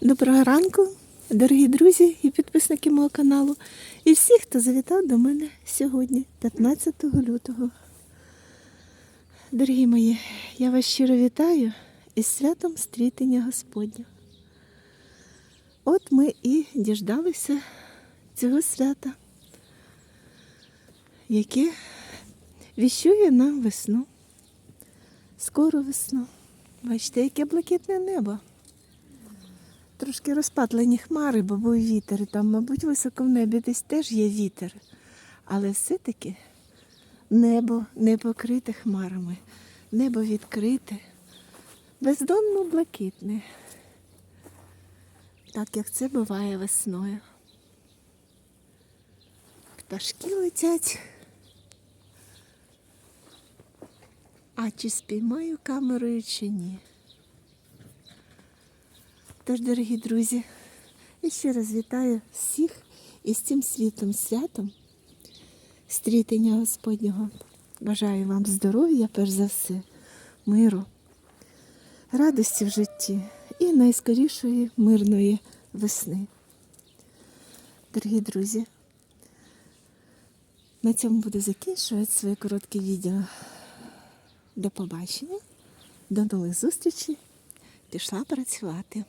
Доброго ранку, дорогі друзі і підписники мого каналу, і всі, хто завітав до мене сьогодні, 15 лютого. Дорогі мої, я вас щиро вітаю із святом стрітення Господня. От ми і діждалися цього свята, яке віщує нам весну. Скоро весну. Бачите, яке блакитне небо. Трошки розпатлені хмари, бо був вітер. Там, мабуть, високо в небі десь теж є вітер. Але все-таки небо не покрите хмарами, небо відкрите, бездонно блакитне. Так як це буває весною. Пташки летять. А чи спіймаю камерою чи ні? Тож, дорогі друзі, я ще раз вітаю всіх із цим світлим святом, стрітення Господнього. Бажаю вам здоров'я, перш за все, миру, радості в житті і найскорішої мирної весни. Дорогі друзі, на цьому буду закінчувати своє коротке відео. До побачення, до нових зустрічей. Пішла працювати.